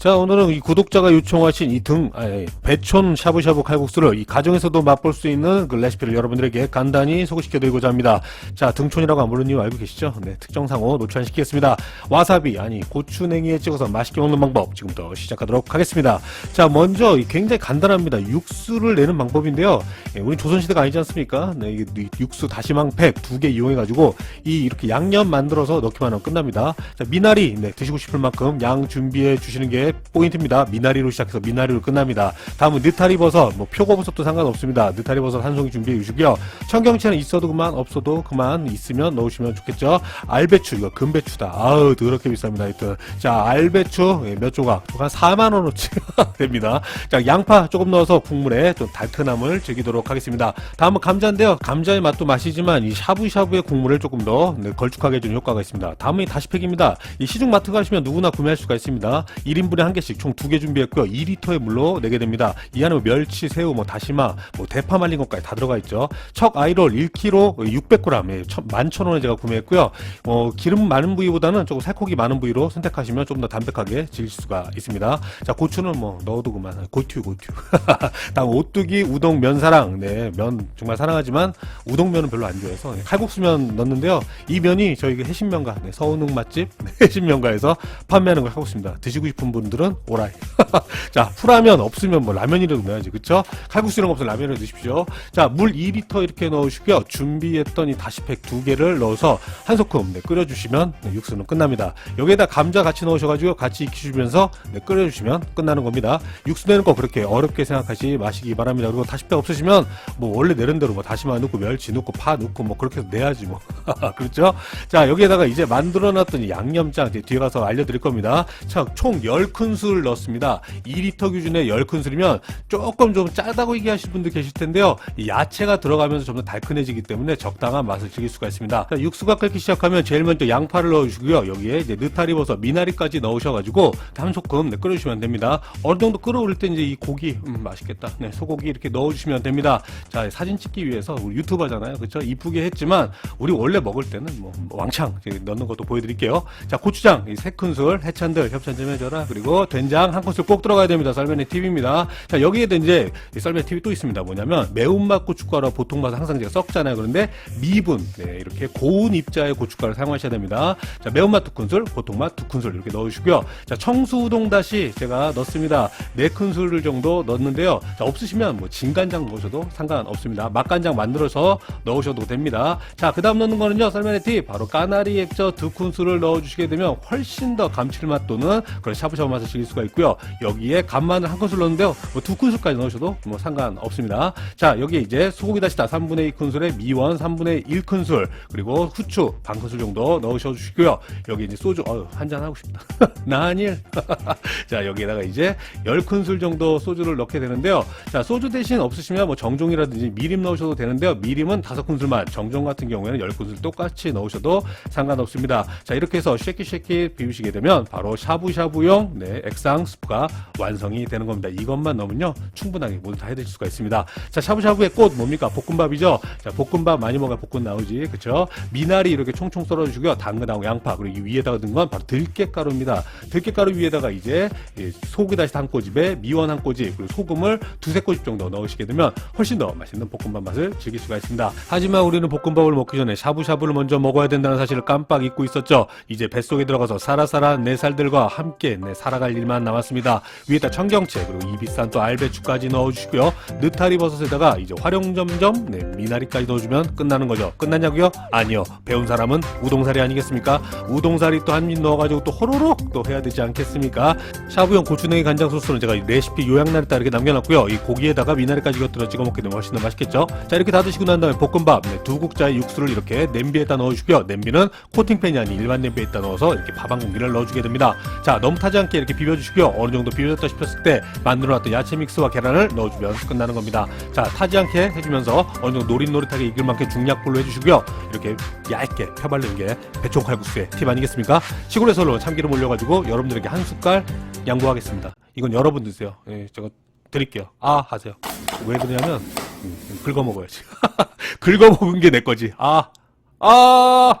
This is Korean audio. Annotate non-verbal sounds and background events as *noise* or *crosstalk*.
자 오늘은 이 구독자가 요청하신 이등 아니, 배촌 샤브샤브 칼국수를 이 가정에서도 맛볼 수 있는 그 레시피를 여러분들에게 간단히 소개시켜 드리고자 합니다. 자 등촌이라고 안 부르는 이유 알고 계시죠? 네 특정상호 노출시키겠습니다. 와사비 아니 고추냉이에 찍어서 맛있게 먹는 방법 지금부터 시작하도록 하겠습니다. 자 먼저 이 굉장히 간단합니다. 육수를 내는 방법인데요. 예, 우리 조선시대가 아니지 않습니까? 네, 이 육수 다시망 팩 두 개 이용해가지고 이 이렇게 양념 만들어서 넣기만 하면 끝납니다. 자 미나리 네, 드시고 싶을 만큼 양 준비해 주시는 게 포인트입니다. 미나리로 시작해서 미나리로 끝납니다. 다음은 느타리 버섯, 뭐 표고버섯도 상관없습니다. 느타리 버섯 한 송이 준비해 주시고요. 청경채는 있어도 그만, 없어도 그만 있으면 넣으시면 좋겠죠. 알배추, 이거 금배추다. 아우, 더럽게 비쌉니다. 하여튼. 자, 알배추 예, 몇 조각? 한 4만 원어치 *laughs* 됩니다. 자, 양파 조금 넣어서 국물에 좀 달큰함을 즐기도록 하겠습니다. 다음은 감자인데요. 감자의 맛도 맛이지만 이 샤브샤브의 국물을 조금 더 네, 걸쭉하게 해주는 효과가 있습니다. 다음은 이 다시팩입니다. 이 시중 마트 가시면 누구나 구매할 수가 있습니다. 1인분에 한 개씩 총 두 개 준비했고요. 2리터의 물로 내게 됩니다. 이 안에 뭐 멸치, 새우, 뭐 다시마, 뭐 대파 말린 것까지 다 들어가 있죠. 척 아이롤 1kg 600g 예, 11,000원에 제가 구매했고요. 어, 기름 많은 부위보다는 조금 살코기 많은 부위로 선택하시면 좀 더 담백하게 즐길 수가 있습니다. 자, 고추는 뭐 넣어도 그만. 고추, 고추. 다음 오뚜기 우동 면사랑. 네, 면 정말 사랑하지만 우동면은 별로 안 좋아해서 네, 칼국수면 넣는데요. 이 면이 저희 그 해신면가, 네, 서운흥 맛집 네, 해신면가에서 판매하는 걸 하고 있습니다. 드시고 싶은 분 들은 오라이. *laughs* 자, 풀라면 없으면 뭐 라면이라도 넣어야지. 그쵸? 칼국수 이런 거 없으면 라면을 드십시오. 자, 물 2리터 이렇게 넣으시고요. 준비했던 이 다시팩 두 개를 넣어서 한 소끔 네, 끓여주시면 네, 육수는 끝납니다. 여기에다 감자 같이 넣으셔가지고 같이 익히시면서 네, 끓여주시면 끝나는 겁니다. 육수 내는 거 그렇게 어렵게 생각하시 마시기 바랍니다. 그리고 다시팩 없으시면 뭐 원래 내는 대로 뭐 다시마 넣고 멸치 넣고 파 넣고 뭐 그렇게 해서 내야지 뭐. *laughs* 그렇죠? 자, 여기에다가 이제 만들어놨던 이 양념장 뒤에 가서 알려드릴 겁니다. 자, 총 10 큰술 넣습니다. 2리터 기준에 10큰술이면 조금 좀 짜다고 얘기하실 분들 계실 텐데요. 이 야채가 들어가면서 좀더 달큰해지기 때문에 적당한 맛을 즐길 수가 있습니다. 자, 육수가 끓기 시작하면 제일 먼저 양파를 넣어주시고요. 여기에 이제 느타리 버섯, 미나리까지 넣으셔가지고 한 소끔 네, 끓여주시면 됩니다. 어느 정도 끓어오를 때 이제 이 고기 음, 맛있겠다. 네, 소고기 이렇게 넣어주시면 됩니다. 자, 사진 찍기 위해서 우리 유튜버잖아요. 그렇죠? 이쁘게 했지만 우리 원래 먹을 때는 뭐 왕창 넣는 것도 보여드릴게요. 자, 고추장 이세 큰술, 해찬들 협찬 좀 해줘라. 그리고 된장 한 큰술 꼭 들어가야 됩니다. 썰매의 팁입니다. 자, 여기에도 이제 이 썰매 팁이 또 있습니다. 뭐냐면 매운맛 고춧가루 보통 맛은 항상 제가 썩잖아요. 그런데 미분 네, 이렇게 고운 입자의 고춧가루 사용하셔야 됩니다. 자, 매운맛 두 큰술, 보통맛 두 큰술 이렇게 넣으시고요. 자, 청수 우동 다시 제가 넣습니다. 네 큰술 정도 넣는데요. 자, 없으시면 뭐 진간장 넣으셔도 상관없습니다. 맛간장 만들어서 넣으셔도 됩니다. 자, 그다음 넣는 거는요. 썰매의 팁 바로 까나리 액젓 두 큰술을 넣어주시게 되면 훨씬 더 감칠맛 또는 그런 샤브샤브 맛을 즐길 수가 있고요. 여기에 간마늘 한 큰술 넣는데요. 뭐 두 큰술까지 넣으셔도 뭐 상관없습니다. 자, 여기에 이제 소고기 다시다 3분의 2 큰술에 미원 3분의 1 큰술 그리고 후추 반 큰술 정도 넣으셔 주시고요. 여기 이제 소주 어, 한잔 하고 싶다. *laughs* 나한일. *laughs* 자, 여기에다가 이제 10큰술 정도 소주를 넣게 되는데요. 자, 소주 대신 없으시면 뭐 정종이라든지 미림 넣으셔도 되는데요. 미림은 5큰술만, 정종 같은 경우에는 10큰술 똑같이 넣으셔도 상관없습니다. 자, 이렇게 해서 쉐키 쉐키 비우시게 되면 바로 샤브샤브용 네, 액상 스프가 완성이 되는 겁니다. 이것만 넣으면요. 충분하게 모두 다 해드릴 수가 있습니다. 자, 샤브샤브의 꽃 뭡니까? 볶음밥이죠. 자, 볶음밥 많이 먹어야 볶음 나오지. 그쵸? 미나리 이렇게 총총 썰어주시고요. 당근하고 양파 그리고 이 위에다가 넣은 건 바로 들깨가루입니다. 들깨가루 위에다가 이제 이 소고기 다시 한 꼬집에 미원 한 꼬집 그리고 소금을 두세 꼬집 정도 넣으시게 되면 훨씬 더 맛있는 볶음밥 맛을 즐길 수가 있습니다. 하지만 우리는 볶음밥을 먹기 전에 샤브샤브를 먼저 먹어야 된다는 사실을 깜빡 잊고 있었죠. 이제 뱃속에 들어가서 사라사라한 내 살들과 함께 내 살 아갈 일만 남았습니다. 위에다 청경채 그리고 이 비싼 또 알배추까지 넣어주시고요. 느타리 버섯에다가 이제 활용점점 네, 미나리까지 넣어주면 끝나는 거죠. 끝났냐고요? 아니요. 배운 사람은 우동사리 아니겠습니까? 우동사리 또 한 입 넣어가지고 또 호로록 또 해야 되지 않겠습니까? 샤브용 고추냉이 간장 소스는 제가 이 레시피 요약란에 이렇게 남겨놨고요. 이 고기에다가 미나리까지 곁들여 찍어 먹게 되면 훨씬 더 맛있겠죠? 자 이렇게 다 드시고 난 다음에 볶음밥 네, 두 국자의 육수를 이렇게 냄비에다 넣어주고요. 냄비는 코팅팬이 아닌 일반 냄비에다 넣어서 이렇게 밥 한 공기를 넣어주게 됩니다. 자 너무 타지 않게 이렇게 비벼주시고요. 어느 정도 비벼졌다 싶었을 때 만들어놨던 야채 믹스와 계란을 넣어주면 끝나는 겁니다. 자 타지 않게 해주면서 어느 정도 노릇노릇하게 익을 만큼 중약불로 해주시고요. 이렇게 얇게 펴바르는 게 배총 칼국수의 팁 아니겠습니까? 시골에서 참기름 올려가지고 여러분들에게 한 숟갈 양보하겠습니다. 이건 여러분 드세요. 예, 제가 드릴게요. 아 하세요. 왜 그러냐면 음, 긁어 먹어야지. *laughs* 긁어 먹은 게 내 거지. 아 아.